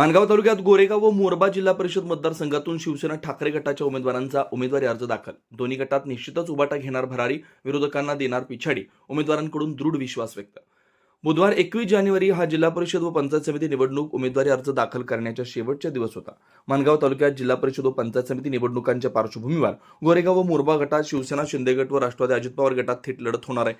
माणगाव तालुक्यात गोरेगाव व मोरबा जिल्हा परिषद मतदारसंघातून शिवसेना ठाकरे गटाच्या उमेदवारांचा उमेदवारी अर्ज दाखल. दोन्ही गटात निश्चितच उबाटा घेणार भरारी विरोधकांना देणार पिछाडी उमेदवारांकडून दृढ विश्वास व्यक्त. बुधवार एकवीस जानेवारी हा जिल्हा परिषद व पंचायत समिती निवडणूक उमेदवारी अर्ज दाखल करण्याच्या शेवटचा दिवस होता. माणगाव तालुक्यात जिल्हा परिषद व पंचायत समिती निवडणुकांच्या पार्श्वभूमीवर गोरेगाव व मोरबा गटात शिवसेना शिंदे गट व राष्ट्रवादी अजित पवार गटात थेट लढत होणार आहे.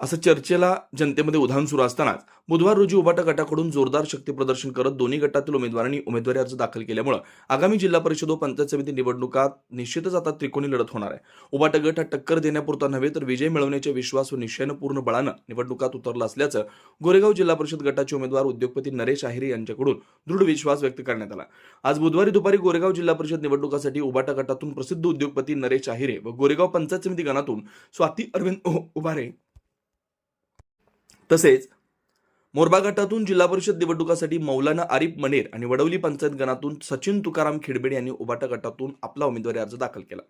असं चर्चेला जनतेमध्ये उधाण सुरू असतानाच बुधवार रोजी उभाटा गटाकडून जोरदार शक्ती प्रदर्शन करत दोन्ही गटातील उमेदवारांनी उमेदवारी अर्ज दाखल केल्यामुळे आगामी जिल्हा परिषद व पंचायत समिती निवडणुकात निश्चितच आता त्रिकोणी लढत होणार आहे. उभाटा गट हा टक्कर देण्यापुरता नव्हे तर विजय मिळवण्याचे विश्वास व निश्चयानं पूर्ण बळानं निवडणुकात उतरला असल्याचं गोरेगाव जिल्हा परिषद गटाचे उमेदवार उद्योगपती नरेश आहिरे यांच्याकडून दृढ विश्वास व्यक्त करण्यात आला. आज बुधवारी दुपारी गोरेगाव जिल्हा परिषद निवडणुकासाठी उभाटा गटातून प्रसिद्ध उद्योगपती नरेश आहिरे व गोरेगाव पंचायत समिती गणातून स्वाती अरविंद उभारे तसेच मोरबा गटातून जिल्हा परिषद निवडणुकासाठी मौलाना आरिफ मनेर आणि वडवली पंचायत गणातून सचिन तुकाराम खेडबेड यांनी उबाटा गटातून आपला उमेदवारी अर्ज दाखल केला.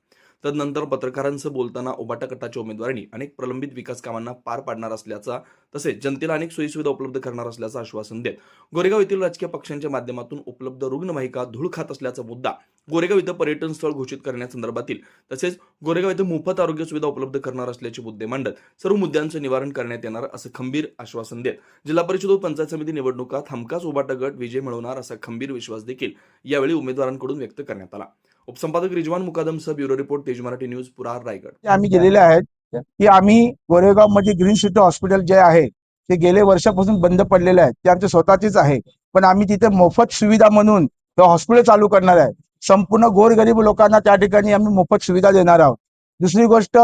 तदनंतर पत्रकारांचं बोलताना ओबाटा गटाच्या उमेदवारांनी अनेक प्रलंबित विकास कामांना पार पाडणार असल्याचा तसेच जनतेला अनेक सोयीसुविधा उपलब्ध करणार असल्याचं आश्वासन देत गोरेगाव येथील राजकीय पक्षांच्या माध्यमातून उपलब्ध रुग्णवाहिका धूळ खात असल्याचा मुद्दा गोरेगाव इथं पर्यटन स्थळ घोषित करण्यासंदर्भातील तसेच गोरेगाव इथं मोफत आरोग्य सुविधा उपलब्ध करणार असल्याचे मुद्दे मांडत सर्व मुद्द्यांचं निवारण करण्यात येणार असं खंबीर आश्वासन देत जिल्हा परिषद व पंचायत समिती निवडणुकात हमखास उबाटा गट विजय मिळवणार असा खंबीर विश्वास देखील यावेळी उमेदवारांकडून व्यक्त करण्यात आला. उपसंपादक रिजवान मुकादम सह bureau report Tej Marathi news पुरार Raigad. आम्ही गेलेले आहेत. की आम्ही गोरेगावमध्ये ग्रीन सिटी हॉस्पिटल जे आहे ते गेले वर्षापासून बंद पडलेले आहे ते आमचे स्वतःचेच आहे. पण आम्ही तिथे मोफत सुविधा म्हणून हे हॉस्पिटल चालू करणार आहे. संपूर्ण गोरगरीब लोकांना त्या ठिकाणी आम्ही मोफत सुविधा देणार आहोत. दुसरी गोष्ट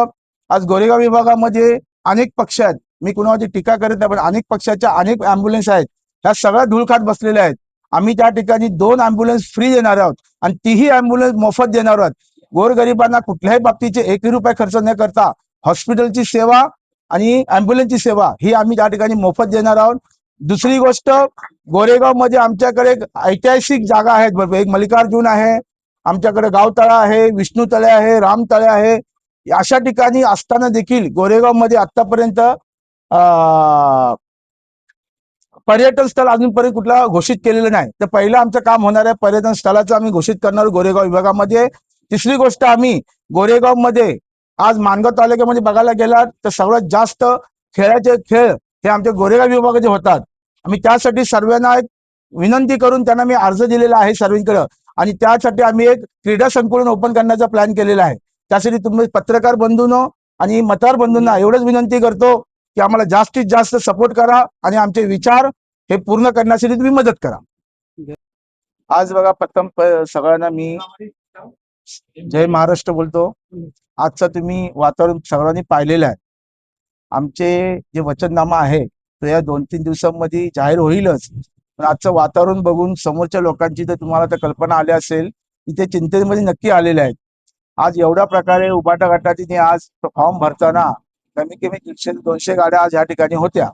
आज गोरेगाव विभागामध्ये अनेक पक्ष आहेत. मी कुणावरती टीका करत नाही पण अनेक पक्षाच्या अनेक अँब्युलन्स आहेत. ह्या सगळ्या धुळखात बसलेल्या आहेत. आम्ही त्या ठिकाणी दोन अँब्युलन्स फ्री देणार आहोत आणि तीही अँब्युलन्स मोफत देणार आहोत. गोरगरिबांना कुठल्याही बाबतीचे एकही रुपये खर्च न करता हॉस्पिटलची सेवा आणि अँब्युलन्सची सेवा ही आम्ही त्या ठिकाणी मोफत देणार आहोत. दुसरी गोष्ट गोरेगावमध्ये आमच्याकडे एक ऐतिहासिक जागा आहेत बरोबर एक मल्लिकार्जुन आहे आमच्याकडे गावतळा आहे विष्णू तळे आहे रामतळे आहे. अशा ठिकाणी असताना देखील गोरेगावमध्ये आतापर्यंत पर्यटन स्थळ अजूनपर्यंत कुठला घोषित केलेलं नाही. तर पहिलं आमचं काम होणार आहे पर्यटन स्थळाचं आम्ही घोषित करणार गोरेगाव विभागामध्ये. तिसरी गोष्ट आम्ही गोरेगावमध्ये आज मानगाव तालुक्यामध्ये बघायला गेलात तर सगळ्यात जास्त खेळाचे खेळ हे आमच्या गोरेगाव विभागाचे होतात. आम्ही त्यासाठी सर्वांना एक विनंती करून त्यांना मी अर्ज दिलेला आहे सर्वांकडे. आणि त्यासाठी आम्ही एक क्रीडा संकुलन ओपन करण्याचा प्लॅन केलेला आहे. त्यासाठी तुम्ही पत्रकार बंधूंनो आणि मतदार बंधूंना एवढंच विनंती करतो की आम्हाला जास्तीत जास्त सपोर्ट करा आणि आमचे विचार हे पूर्ण करण्यासाठी तुम्ही मदत करा. आज बघा प्रथम सगळ्यांना मी जय महाराष्ट्र बोलतो. आजचं तुम्ही वातावरण सगळ्यांनी पाहिलेलं आहे. आमचे जे वचननामा आहे तो या दोन तीन दिवसांमध्ये जाहीर होईलच. पण आजचं वातावरण बघून समोरच्या लोकांची तर तुम्हाला तर कल्पना आली असेल की ते चिंतेमध्ये नक्की आलेले आहेत. आज एवढ्या प्रकारे उबाटा गटातीने आज फॉर्म भरताना कमी कमी दीडशे ते दोनशे गाड्या आज या ठिकाणी होत्या.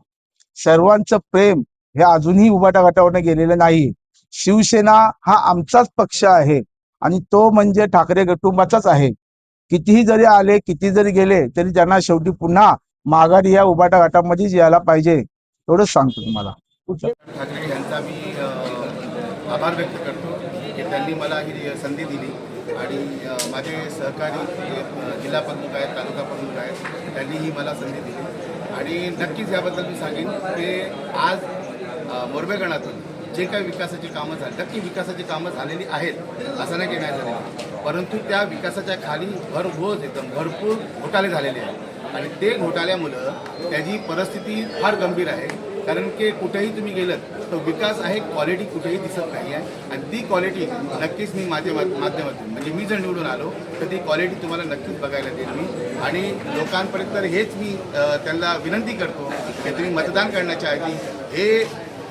सर्वांचं प्रेम हे अजूनही उबाटा गटावरनं गेलेलं नाही. शिवसेना हा आमचाच पक्ष आहे आणि तो म्हणजे ठाकरे कुटुंबाचाच आहे. कितीही जरी आले किती जरी गेले तरी त्यांना शेवटी पुन्हा माघारी या उबाटा गटामध्येच यायला पाहिजे एवढंच सांगतो तुम्हाला. ठाकरे यांचा मी आभार व्यक्त करतो की त्यांनी मला ही संधी दिली. आणि माझे सहकारी जिल्हा प्रमुख आहेत तालुका प्रमुख आहेत त्यांनीही मला संधी दिली. आणि नक्कीच याबद्दल मी सांगेन की आज अ, जे काही विकासाची कामं झाली नक्की विकासाची कामं झालेली आहेत असं नाही की नाही झालेली परंतु त्या विकासाच्या खाली भरघोस एकदम भरपूर घोटाळे झालेले आहेत. आणि ते घोटाळ्यामुळं त्याची परिस्थिती फार गंभीर आहे. कारण की कुठेही तुम्ही गेलं तर विकास आहे क्वालिटी कुठेही दिसत नाही आहे आणि ती क्वालिटी नक्कीच मी माझ्या माध्यमातून म्हणजे मी जर निवडून आलो तर ती क्वालिटी तुम्हाला नक्कीच बघायला देईल मी. आणि लोकांपर्यंत तर हेच मी त्यांना विनंती करतो की तुम्ही मतदान करण्याच्या आधी हे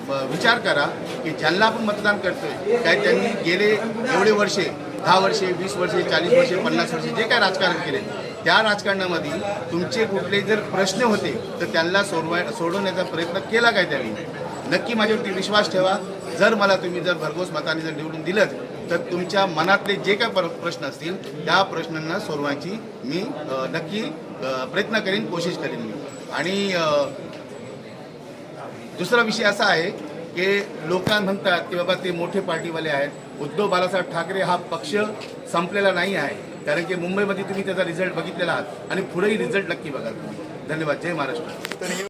विचार करा की ज्यांना आपण मतदान करतोय काय त्यांनी गेले एवढे वर्षे दहा वर्षे वीस वर्षे चाळीस वर्षे पन्नास वर्षे जे काय राजकारण केले त्या राजकारणामध्ये तुमचे कुठले जर प्रश्न होते तर त्यांना सोडवाय सोडवण्याचा प्रयत्न केला काय त्यांनी? नक्की माझ्यावरती विश्वास ठेवा. जर मला तुम्ही जर भरघोस मताने जर निवडून दिलं तर तुमच्या मनातले जे काय प्रश्न असतील त्या प्रश्नांना सोडवायची मी नक्की प्रयत्न करीन कोशिश करीन मी. आणि दुसरा विषय असा आहे की लोकां म्हणतात की बाबा ते मोठे पार्टीवाले आहेत. उद्धव बाळासाहेब ठाकरे हा पक्ष संपलेला नाही आहे. कारण की मुंबईमध्ये तुम्ही त्याचा रिझल्ट बघितलेला आहात. आणि पुढेही रिझल्ट नक्की बघाल धन्यवाद. जय महाराष्ट्र.